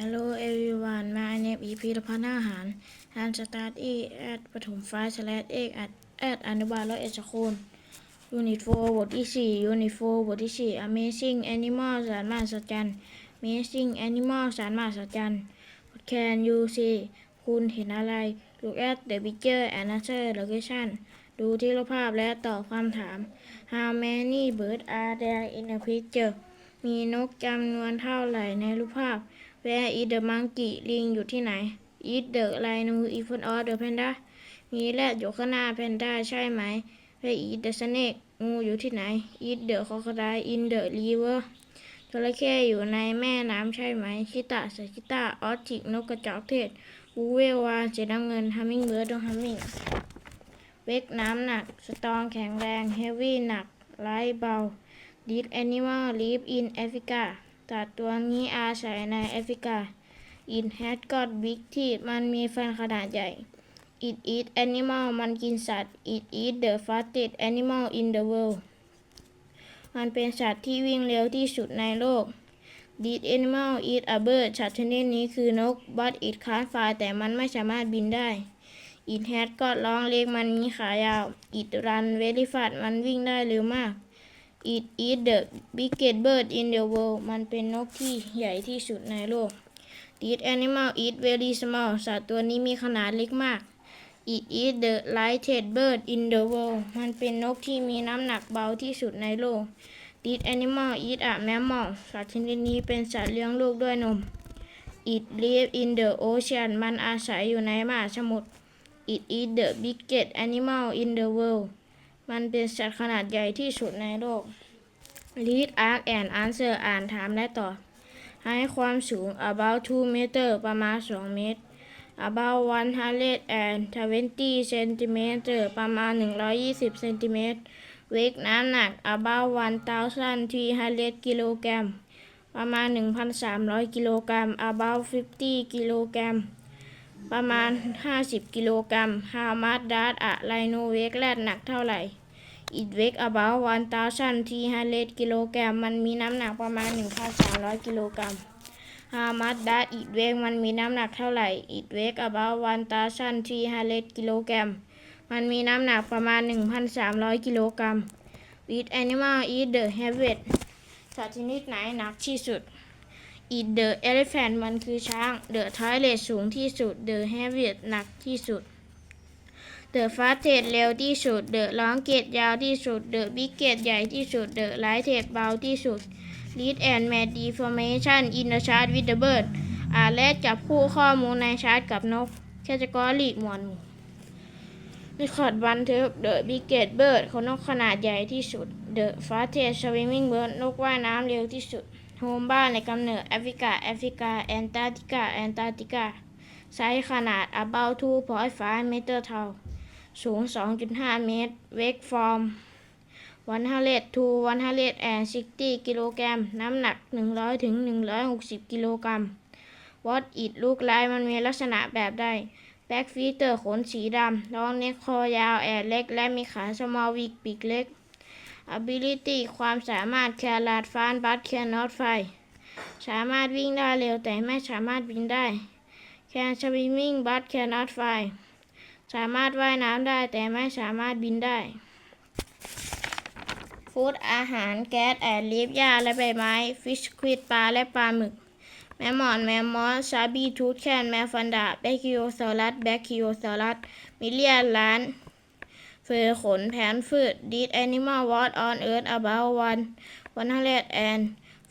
Hello everyone my name is พีรพันธ์อาหาร and start e at ปฐมไฟ slash เอก at at อนุบาลร้อยเอ็ดสคูล Unit 4 บทที่ 4 Unit 4 บทที่ 4 Amazing Animal สารมหัศจรรย์ Amazing Animal สารมหัศจรรย์ What can you see คุณเห็นอะไร Look at the picture and answer the question ดูที่รูปภาพและตอบคำถาม How many birds are there in the picture มีนกจำนวนเท่าไหร่ในรูปภาพ Where is the monkey ลิงอยู่ที่ไหน Is the rhino in front of the panda มีแรดอยู่ข้างหน้าแพนด้าใช่ไหม Where is the snake งูอยู่ที่ไหน Is the crocodile in the river จระเข้อยู่ในแม่น้ำใช่ไหม ชิตาสชิตาออสติกนกกระจอกเทศบูเววานสีน้ำเงินฮัมมิงเบิร์ดดงฮัมมิงเวกน้ำหนัก สตองแข็งแรง เฮฟวี่หนักไลท์เบา This animal live in Africa สัตว์ตัวนี้อาศัยในแอฟริกา It has got big teeth มันมีฟันขนาดใหญ่ It eat animal มันกินสัตว์ It eat the fastest animal in the world มันเป็นสัตว์ที่วิ่งเร็วที่สุดในโลก This animal eat a bird สัตว์ชนิดนี้คือนก but it can't fly แต่มันไม่สามารถบินได้ It has got long legs มันมีขายาว It run very fast มันวิ่งได้เร็วมาก It is the biggest bird in the world มันเป็นนกที่ใหญ่ที่สุดในโลก This animal is very small สัตว์ตัวนี้มีขนาดเล็กมาก It is the lightest bird in the world มันเป็นนกที่มีน้ำหนักเบาที่สุดในโลก This animal is a mammal สัตว์ชนิดนี้เป็นสัตว์เลี้ยงลูกด้วยนม It lives in the ocean มันอาศัยอยู่ในมหาสมุทร It is the biggest animal in the world มันเป็นสัตว์ขนาดใหญ่ที่สุดในโลก Read ask and answer อ่านถามและตอบ ให้ความสูง about 2 meter ประมาณ 2 เมตร about 120 centimeter ประมาณ 120 เซนติเมตร weight น้ำหนัก about 1,300กิโลกรัมประมาณ 1,300 กิโลกรัม about 50 กิโลกรัม ประมาณ 50 กิโลกรัม how much does a rhino weigh แรดหนักเท่าไหร่ it weighs about 1,300กิโลกรัมมันมีน้ำหนักประมาณ 1,300 กิโลกรัม how much does it weigh มันมีน้ำหนักเท่าไหร่ it weighs about 1,300กิโลกรัมมันมีน้ำหนักประมาณ 1,300 กิโลกรัม which animal is the heaviest สัตว์ชนิดไหนหนักที่สุด It the elephant มันคือช้าง The toilet สูงที่สุด The heaviest หนักที่สุด เดอะฟาสเทดเร็วที่สุด เดอะลองเกตยาวที่สุด เดอะบิ๊กเกตใหญ่ที่สุด เดอะไลท์เทดเบาที่สุดลีดแอนด์แมดดีฟอร์เมชันอินเดชาร์ดวิดเดอร์เบิร์ดอ่านแลกจับคู่ข้อมูลในชาร์ตกับนกแคจตากรีหมวดหมู่รีคอร์ดบันทึกเดอะบิ๊กเกตเบิร์ดเขานกขนาดใหญ่ที่สุด เดอะฟาสเทสสวิมมิ่งเบิร์ดนกว่ายน้ำเร็วที่สุด โฮมบ้านในกำเนิดแอฟริกา แอฟริกา แอนตาร์กติกา แอนตาร์กติกา ไซส์ขนาด about two point five meter tall สูง 2.5 เมตร เวกฟอร์มวันฮาเลตทูวันฮาเลตแอนซิตี้กิโลกรัมน้ำหนัก 100ถึง160 กิโลกรัมวอตอิดลูกไลามันมีลักษณะแบบใดแบ็กฟีเตอร์ขนสีดำรองเน็กคอยาวแอดเล็ก และมีขาสมอลวิกปีกเล็ก ability ความสามารถแคลาดฟานบัสแคนอตไฟ สามารถวิ่งได้เร็วแต่ไม่สามารถบินได้ แคนสวิมมิ่งบัสแคนอตไฟ สามารถว่ายน้ำได้แต่ไม่สามารถบินได้ ฟู้ดอาหารแก๊สแอดลิฟหญ้าและใบไม้ ฟิชควิดปลาและปลาหมึก แมมมอนแมมมอสซาบีทูธแคนแมวฟันดาแบคคิโอซอรัสแบคคิโอซอรัสมิเลียนล้านเฟอร์ขนแผนฟืด Did animal was on earth about one one hundred and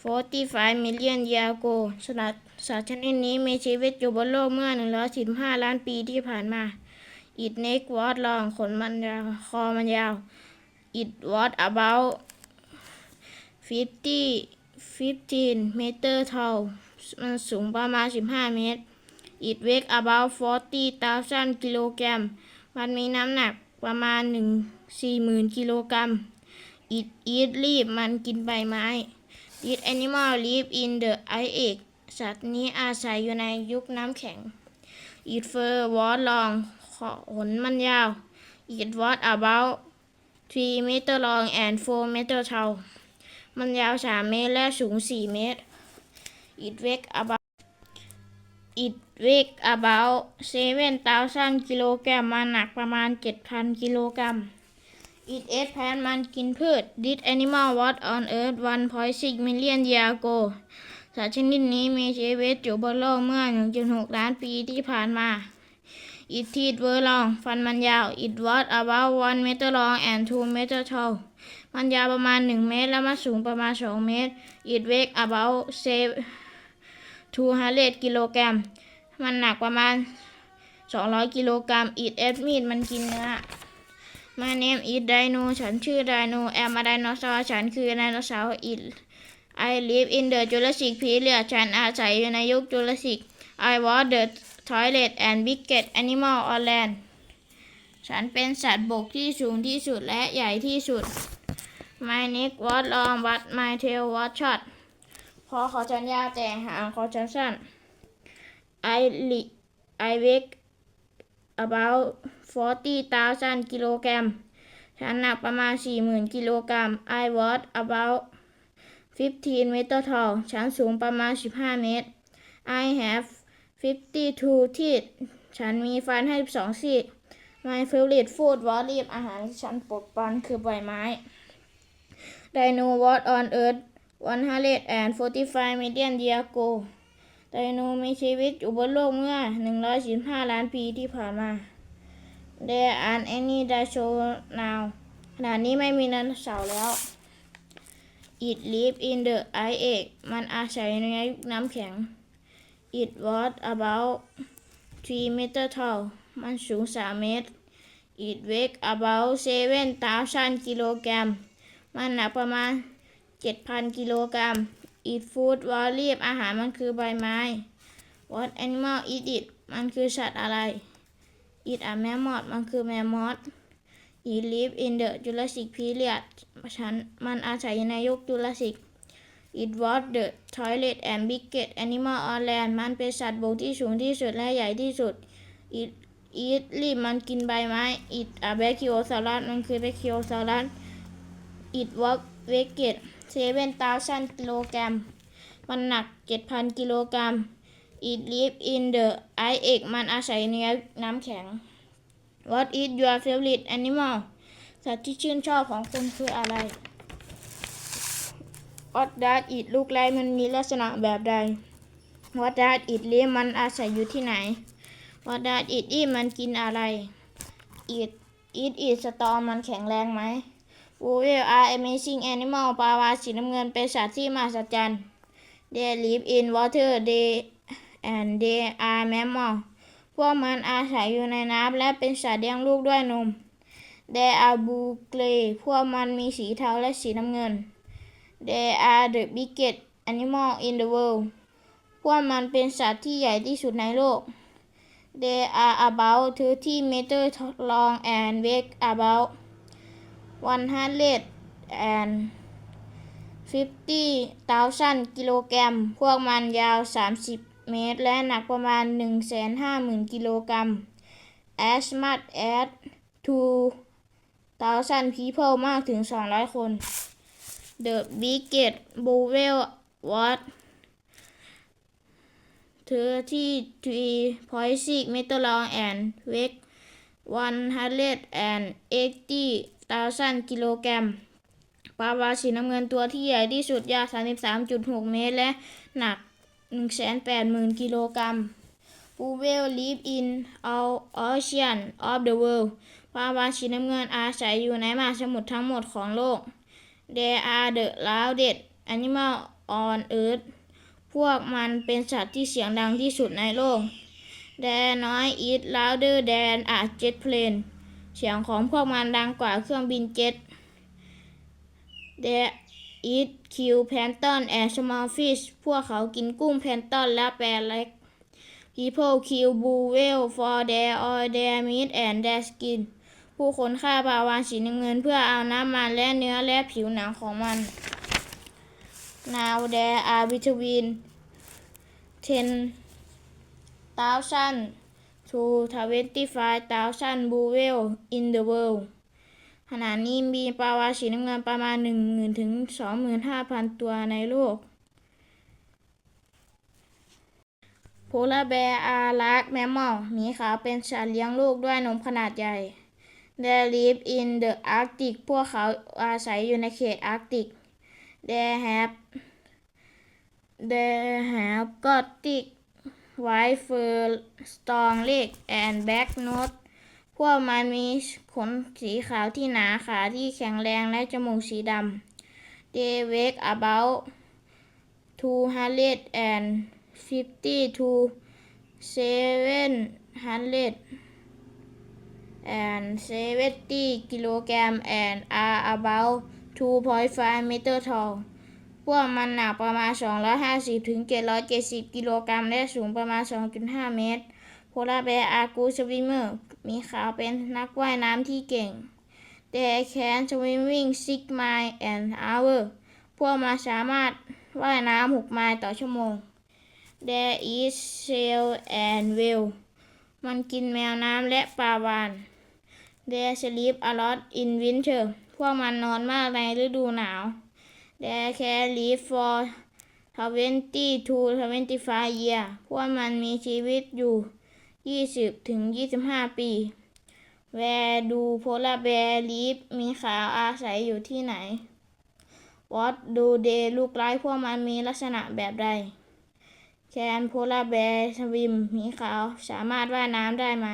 forty five million years ago สนัดสัตว์ชนิดนี้มีชีวิตอยู่บนโลกเมื่อ 115 ล้านปีที่ผ่านมา It neck was long ขนมันยาว คอมันยาว It was about 50 15 meter tall มันสูงประมาณ 15 เมตร It weighs about 40,000กิโลกรัมมันมีน้ำหนักประมาณ 1 40,000 กิโลกรัม It eat leaf มันกินใบไม้ This animal live in the ice age สัตว์นี้อาศัยอยู่ในยุคน้ำแข็ง It fur was long ขนมันยาว It was about 3 meter long and 4 meter tall มันยาว 3 เมตร และสูง 4 เมตร It weighs about it weighed about 7,000กิโลกรัมมันหนักประมาณ 7,000 กิโลกรัม it ate plant มันกินพืช this animal was on earth 1.6 million years ago สัตว์ชนิดนี้มีชีวิตอยู่บนโลกเมื่อ 1.6 ล้านปีที่ผ่านมา it teeth were long ฟันมันยาว it was about 1 meter long and 2 meter tall มันยาวประมาณ 1 เมตร และมันสูงประมาณ 2 เมตร it weighed about 200กิโลกรัม มันหนักประมาณ 200 กิโลกรัม it ate meat มันกินเนื้อ My name is Dino ฉันชื่อ Dino am a dinosaur ฉันคือไดโนเสาร์ it I live in the Jurassic period ฉันอาศัยอยู่ในยุคจุลศิก I was the toilet and biggest animal on land ฉันเป็นสัตว์บกที่สูงที่สุดและใหญ่ที่สุด My neck was long but my tail was short คอขอฉันยาวแต่หางขอฉันสั้น I li I weigh about 40,000กิโลกรัมฉันหนักประมาณ 40,000 กิโลกรัม I was about 15 meter tall ฉันสูงประมาณ 15 เมตร I have 52 ที่ ฉันมีฟันให้12ซี่ My favorite food วอลลีบอาหารที่ฉันปกปันคือใบไม้ Dino what on earth 145 million years ago ไดโนมีชีวิตอยู่บนโลกเมื่อ 145 ล้านปีที่ผ่านมา There aren't any dinosaurs now ขณะนี้ไม่มีไดโนเสาร์แล้ว It lives in the ice age มันอาศัยในน้ำแข็ง It was about 3 meter tall มันสูง3เมตร It weighed about 7,000กิโลกรัมมันหนักประมาณ7,000กิโลกรัม It food was leaf อาหารมันคือใบไม้ What animal eat it มันคือสัตว์อะไร It a mammoth มันคือแมมมอธ It live in the Jurassic period ฉันมันอาศัยในยุคจุลศิก It was the tallest and biggest animal on land มันเป็นสัตว์บกที่สูงที่สุดและใหญ่ที่สุด It eat leaf มันกินใบไม้ It a brachiosaurus มันคือ brachiosaurus It was weighed 7,000 กิโลกรัม มันหนัก 7,000 กิโลกรัม It live in the ice age มันอาศัยในน้ำแข็ง What is your favorite animal สัตว์ที่ชื่นชอบของคุณคืออะไร What does it look like มันมีลักษณะแบบใด What does it live มันอาศัยอยู่ที่ไหน What does it eat มันกินอะไร It it is strong มันแข็งแรงไหม Whales are amazing animal ปลาวาฬสีน้ำเงินเป็นสัตว์ที่มหัศจรรย์ They live in water they and they are mammal พวกมันอาศัยอยู่ในน้ำและเป็นสัตว์เลี้ยงลูกด้วยนม They are blue gray พวกมันมีสีเทาและสีน้ำเงิน They are the biggest animal in the world พวกมันเป็นสัตว์ที่ใหญ่ที่สุดในโลก They are about 30 meters long and weigh about 100 and 50,000 กิโลกรัม พวกมันยาว 30 เมตร และหนักประมาณ 150,000 กิโลกรัม as much as 2,000 people มากถึง 200 คน The biggest bowel was 33.6 meter long and weighed 180,000 กิโลกรัมปลาวาฬสีน้ำเงินตัวที่ใหญ่ที่สุดยาว 33.6 เมตร และหนัก 180,000 กิโลกรัมปูเวล live in all ocean of the world ปลาวาฬสีน้ำเงินอาศัยอยู่ในมหาสมุทรทั้งหมดของโลก They are the loudest animal on earth พวกมันเป็นสัตว์ที่เสียงดังที่สุดในโลก Their noise is louder than a jet plane เสียงของพวกมันดังกว่าเครื่องบินเจ็ต They eat kill plankton and small fish พวกเขากินกุ้งแพลงก์ต้นและแปลเล็ก People kill blue whale for their oil, their meat and their skin ผู้คนฆ่าปลาวาฬสีน้ำเงินเพื่อเอาน้ำมันและเนื้อและผิวหนังของมัน Now there are between 10,000 to 25,000 blue whale in the world ขณะนี้มีปลาวาฬสีน้ำเงินประมาณ 10,000 ถึง 25,000 ตัวในโลกผ Polar bear are large mammals หมีขาวเป็นสัตว์เลี้ยงลูกด้วยนมขนาดใหญ่ They live in the Arctic พวกเขาอาศัยอยู่ในเขตอาร์กติก They have They have got thick white fur strong legs and black nose พวกมันมีขนสีขาวที่หนาขาที่แข็งแรงและจมูกสีดำ They weigh about 250 to 700 and 70 kilogram and are about 2.5 meter tall พวกมันหนักประมาณ 250 ถึง 770 กิโลกรัม และสูงประมาณ 2.5 เมตร Polar bear are good swimmer มีขาวเป็นนักว่ายน้ำที่เก่ง They can swimming 6 mile an hour พวกมันสามารถว่ายน้ำ 6 ไมล์ต่อชั่วโมง There is seal and whale มันกินแมวน้ำและปลาวาฬ They sleep a lot in winter พวกมันนอนมากในฤดูหนาว They can live for 20 to 25 years พวกมันมีชีวิตอยู่ 20 ถึง 25 ปี Where do polar bear live มีขาวอาศัยอยู่ที่ไหน What do they look like พวกมันมีลักษณะแบบใด Can polar bear swim มีขาวสามารถว่ายน้ำได้ไหม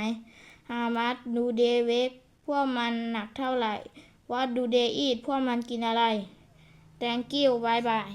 How much do they weigh พวกมันหนักเท่าไหร่ What do they eat พวกมันกินอะไร Thank you bye bye